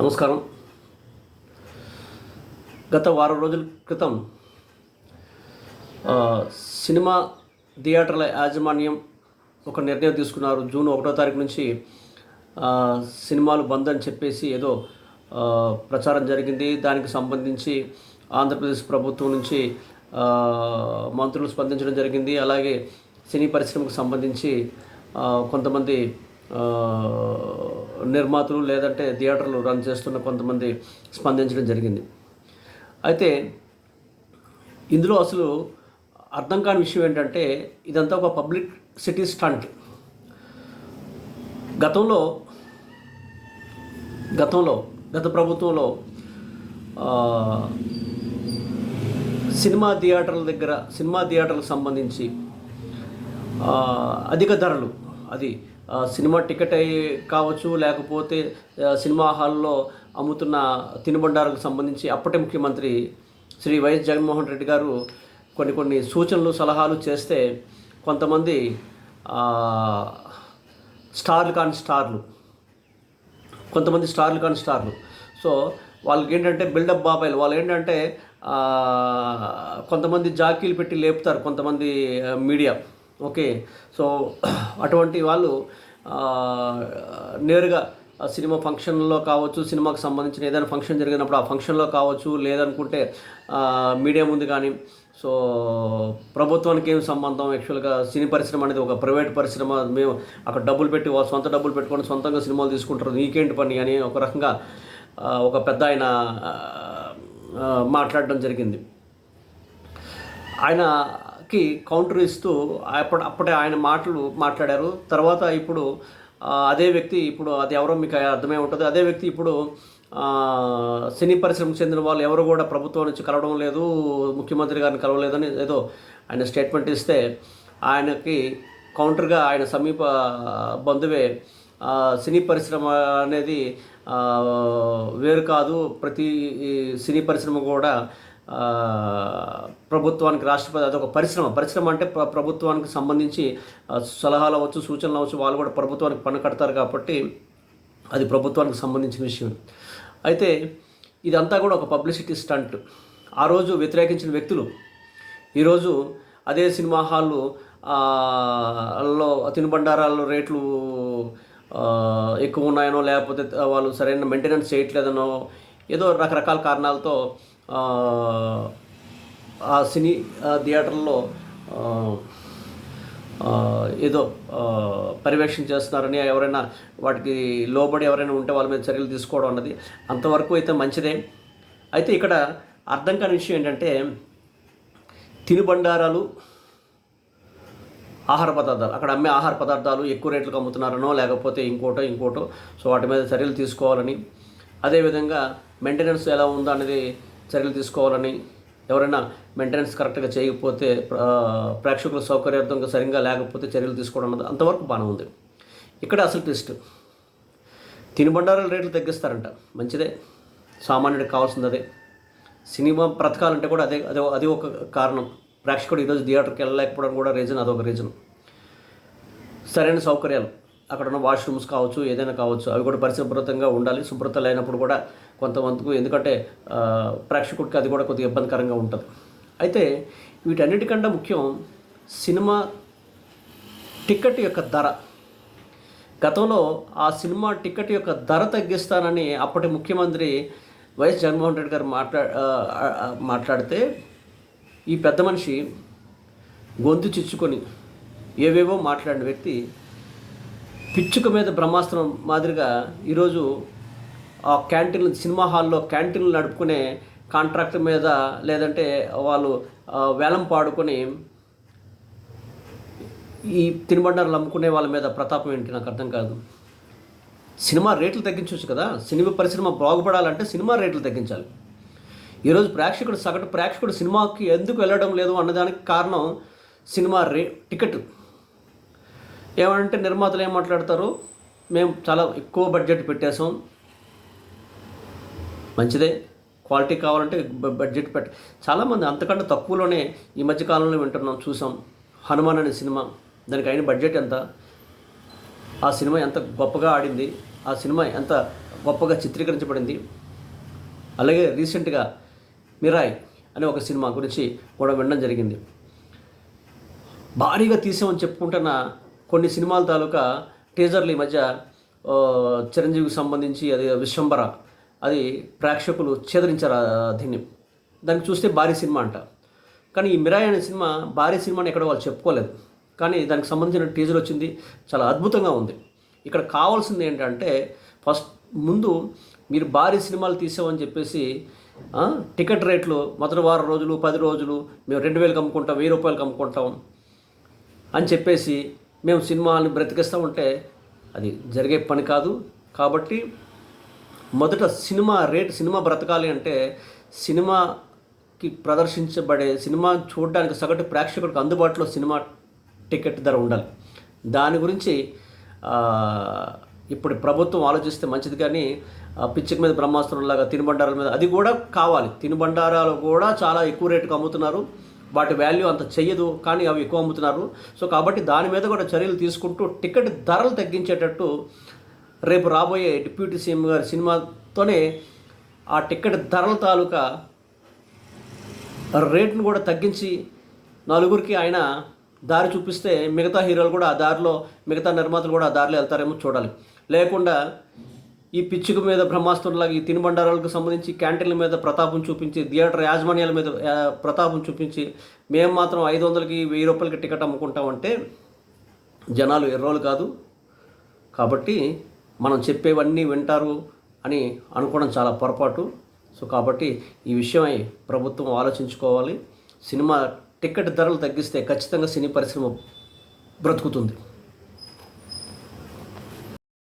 నమస్కారం. గత వారం రోజుల క్రితం సినిమా థియేటర్ల యాజమాన్యం ఒక నిర్ణయం తీసుకున్నారు. జూన్ ఒకటో తారీఖు నుంచి సినిమాలు బంద్ అని చెప్పేసి ఏదో ప్రచారం జరిగింది. దానికి సంబంధించి ఆంధ్రప్రదేశ్ ప్రభుత్వం నుంచి మంత్రులు స్పందించడం జరిగింది. అలాగే సినీ పరిశ్రమకు సంబంధించి కొంతమంది నిర్మాతలు లేదంటే థియేటర్లు రన్ చేస్తున్న కొంతమంది స్పందించడం జరిగింది. అయితే ఇందులో అసలు అర్థం కాని విషయం ఏంటంటే ఇదంతా ఒక పబ్లిక్ సిటీ స్టంట్. గతంలో గతంలో గత ప్రభుత్వంలో సినిమా థియేటర్ల దగ్గర సినిమా థియేటర్లకు సంబంధించి అధిక ధరలు అది సినిమా టికెట్ అయి కావచ్చు లేకపోతే సినిమా హాల్లో అమ్ముతున్న తినుబండారకు సంబంధించి అప్పటి ముఖ్యమంత్రి శ్రీ వైఎస్ జగన్మోహన్ రెడ్డి గారు కొన్ని కొన్ని సూచనలు సలహాలు చేస్తే కొంతమంది స్టార్లు కాని స్టార్లు. కొంతమంది స్టార్లు కాని స్టార్లు. సో వాళ్ళకి ఏంటంటే బిల్డప్ బాబాయిలు వాళ్ళు ఏంటంటే కొంతమంది జాకీలు పెట్టి లేపుతారు కొంతమంది మీడియా. ఓకే. సో అటువంటి వాళ్ళు నేరుగా సినిమా ఫంక్షన్లో కావచ్చు సినిమాకి సంబంధించిన ఏదైనా ఫంక్షన్ జరిగినప్పుడు ఆ ఫంక్షన్లో కావచ్చు లేదనుకుంటే మీడియా ముందు కానీ సో ప్రభుత్వానికి ఏం సంబంధం? యాక్చువల్గా సినీ పరిశ్రమ అనేది ఒక ప్రైవేట్ పరిశ్రమ. మేము అక్కడ డబ్బులు పెట్టి సొంత డబ్బులు పెట్టుకొని సొంతంగా సినిమాలు తీసుకుంటారు. నీకేంటి పని? అని ఒక రకంగా ఒక పెద్ద ఆయన మాట్లాడడం జరిగింది. కి కౌంటర్ ఇస్తూ అప్పటి అప్పటి ఆయన మాటలు మాట్లాడారు. తర్వాత ఇప్పుడు అదే వ్యక్తి ఇప్పుడు అది ఎవరో మీకు అర్థమై ఉంటుంది. అదే వ్యక్తి ఇప్పుడు సినీ పరిశ్రమకు చెందిన వాళ్ళు ఎవరు కూడా ప్రభుత్వం నుంచి కలవడం లేదు ముఖ్యమంత్రి గారిని కలవలేదని ఏదో ఆయన స్టేట్మెంట్ ఇస్తే ఆయనకి కౌంటర్గా ఆయన సమీప బంధువే సినీ పరిశ్రమ అనేది వేరు కాదు. ప్రతి సినీ పరిశ్రమ కూడా ప్రభుత్వానికి రాష్ట్రపతి అదొక పరిశ్రమ. పరిశ్రమ అంటే ప్రభుత్వానికి సంబంధించి సలహాలు అవ్వచ్చు సూచనలు అవ్వచ్చు వాళ్ళు కూడా ప్రభుత్వానికి పన్ను కడతారు కాబట్టి అది ప్రభుత్వానికి సంబంధించిన విషయం. అయితే ఇదంతా కూడా ఒక పబ్లిసిటీ స్టంట్. ఆ రోజు వ్యతిరేకించిన వ్యక్తులు ఈరోజు అదే సినిమా హాళ్ళు లో తినుబండారాల్లో రేట్లు ఎక్కువ ఉన్నాయనో లేకపోతే వాళ్ళు సరైన మెయింటెనెన్స్ చేయట్లేదనో ఏదో రకరకాల కారణాలతో ఆ, సినీ ఆ, థియేటర్లో ఏదో పర్యవేక్షణ చేస్తున్నారని ఎవరైనా వాటికి లోబడి ఎవరైనా ఉంటే వాళ్ళ మీద చర్యలు తీసుకోవడం అన్నది అంతవరకు అయితే మంచిదే. అయితే ఇక్కడ అర్థం కాని విషయం ఏంటంటే తినుబండారాలు ఆహార పదార్థాలు అక్కడ అమ్మే ఆహార పదార్థాలు ఎక్కువ రేట్లకు అమ్ముతున్నారనో లేకపోతే ఇంకోటో ఇంకోటో సో వాటి మీద చర్యలు తీసుకోవాలని. అదేవిధంగా మెయింటెనెన్స్ ఎలా ఉందో అనేది చర్యలు తీసుకోవాలని ఎవరైనా మెయింటెనెన్స్ కరెక్ట్గా చేయకపోతే ప్రేక్షకుల సౌకర్యార్థంగా సరిగ్గా లేకపోతే చర్యలు తీసుకోవడం అన్నది అంతవరకు బాగానే ఉంది. ఇక్కడ అసలు ట్విస్ట్. తినుబండారాల రేట్లు తగ్గిస్తారంట. మంచిదే. సామాన్యుడికి కావాల్సింది అదే సినిమా బ్రతకాలంటే కూడా అదే అదే అది ఒక కారణం. ప్రేక్షకుడు ఈరోజు థియేటర్కి వెళ్ళలేకపోవడం కూడా రీజన్ అదొక రీజన్. సరైన సౌకర్యాలు. అక్కడ ఉన్న వాష్రూమ్స్ కావచ్చు ఏదైనా కావచ్చు అవి కూడా పరిశుభ్రతంగా ఉండాలి. శుభ్రత లేనప్పుడు కూడా కొంతమందికి ఎందుకంటే ప్రేక్షకుడికి అది కూడా కొద్దిగా ఇబ్బందికరంగా ఉంటుంది. అయితే వీటన్నిటికంటే ముఖ్యం సినిమా టికెట్ యొక్క ధర. గతంలో ఆ సినిమా టికెట్ యొక్క ధర తగ్గిస్తానని అప్పటి ముఖ్యమంత్రి వైఎస్ జగన్మోహన్ రెడ్డి గారు మాట్లా మాట్లాడితే ఈ పెద్ద మనిషి గొంతు చిచ్చుకొని ఏవేవో మాట్లాడిన వ్యక్తి పిచ్చుక మీద బ్రహ్మాస్త్రం మాదిరిగా ఈరోజు ఆ క్యాంటీన్లు సినిమా హాల్లో క్యాంటీన్లు నడుపుకునే కాంట్రాక్ట్ మీద లేదంటే వాళ్ళు వేలం పాడుకొని ఈ తినుబండారాలు అమ్ముకునే వాళ్ళ మీద ప్రతాపం ఏంటి నాకు అర్థం కాదు. సినిమా రేట్లు తగ్గించవచ్చు కదా? సినిమా పరిశ్రమ బాగుపడాలంటే సినిమా రేట్లు తగ్గించాలి. ఈరోజు ప్రేక్షకుడు సగటు ప్రేక్షకుడు సినిమాకి ఎందుకు వెళ్ళడం లేదు అన్నదానికి కారణం సినిమా రే టికెట్. ఏమంటే నిర్మాతలు ఏం మాట్లాడతారు? మేము చాలా ఎక్కువ బడ్జెట్ పెట్టేసాం మంచిదే. క్వాలిటీ కావాలంటే బడ్జెట్ పెట్ట చాలామంది అంతకంటే తక్కువలోనే ఈ మధ్య కాలంలో వింటున్నాం చూసాం. హనుమాన్ అనే సినిమా. దానికి అయిన బడ్జెట్ ఎంత? ఆ సినిమా ఎంత గొప్పగా ఆడింది? ఆ సినిమా ఎంత గొప్పగా చిత్రీకరించబడింది? అలాగే రీసెంట్గా మిరాయ్ అనే ఒక సినిమా గురించి కూడా వినడం జరిగింది. భారీగా తీసామని చెప్పుకుంటున్న కొన్ని సినిమాల తాలూకా టీజర్లు ఈ మధ్య చిరంజీవికి సంబంధించి అది విశ్వంబర అది ప్రేక్షకులు ఛేదరించారు దీన్ని. దానికి చూస్తే భారీ సినిమా అంట. కానీ ఈ మిరాయ్ అనే సినిమా భారీ సినిమాని ఎక్కడ వాళ్ళు చెప్పుకోలేదు. కానీ దానికి సంబంధించిన టీజర్ వచ్చింది చాలా అద్భుతంగా ఉంది. ఇక్కడ కావాల్సింది ఏంటంటే ఫస్ట్ ముందు మీరు భారీ సినిమాలు తీసామని చెప్పేసి టికెట్ రేట్లు మొదటి వారం రోజులు పది రోజులు మేము రెండు వేలకు అమ్ముకుంటాం వెయ్యి రూపాయలకు అమ్ముకుంటాం అని చెప్పేసి మేము సినిమాని బ్రతికిస్తూ ఉంటే అది జరిగే పని కాదు. కాబట్టి మొదట సినిమా రేట్ సినిమా బ్రతకాలి అంటే సినిమాకి ప్రదర్శించబడే సినిమా చూడడానికి సగటు ప్రేక్షకులకు అందుబాటులో సినిమా టికెట్ ధర ఉండాలి. దాని గురించి ఇప్పుడు ప్రభుత్వం ఆలోచిస్తే మంచిది కానీ పిచ్చిక మీద బ్రహ్మాస్త్రంలాగా తినుబండారాల మీద అది కూడా కావాలి. తినుబండారాలు కూడా చాలా ఎక్కువ రేటుకు అమ్ముతున్నారు. వాటి వాల్యూ అంత చెయ్యదు కానీ అవి ఎక్కువ అమ్ముతున్నారు. సో కాబట్టి దాని మీద కూడా చర్యలు తీసుకుంటూ టికెట్ ధరలు తగ్గించేటట్టు రేపు రాబోయే డిప్యూటీ సీఎం గారి సినిమాతోనే ఆ టికెట్ ధరల తాలూకా రేట్ను కూడా తగ్గించి నలుగురికి ఆయన దారి చూపిస్తే మిగతా హీరోలు కూడా ఆ దారిలో మిగతా నిర్మాతలు కూడా ఆ దారిలో వెళ్తారేమో చూడాలి. లేకుండా ఈ పిచ్చుక మీద బ్రహ్మాస్త్రంలాగా ఈ తినుబండారాలకు సంబంధించి క్యాంటీన్ల మీద ప్రతాపం చూపించి థియేటర్ యాజమాన్యాల మీద ప్రతాపం చూపించి మేము మాత్రం ఐదు వందలకి వెయ్యి రూపాయలకి టికెట్ అమ్ముకుంటామంటే జనాలు ఎర్రోలు కాదు. కాబట్టి మనం చెప్పేవన్నీ వింటారు అని అనుకోవడం చాలా పొరపాటు. సో కాబట్టి ఈ విషయమై ప్రభుత్వం ఆలోచించుకోవాలి. సినిమా టికెట్ ధరలు తగ్గిస్తే ఖచ్చితంగా సినీ పరిశ్రమ బ్రతుకుతుంది.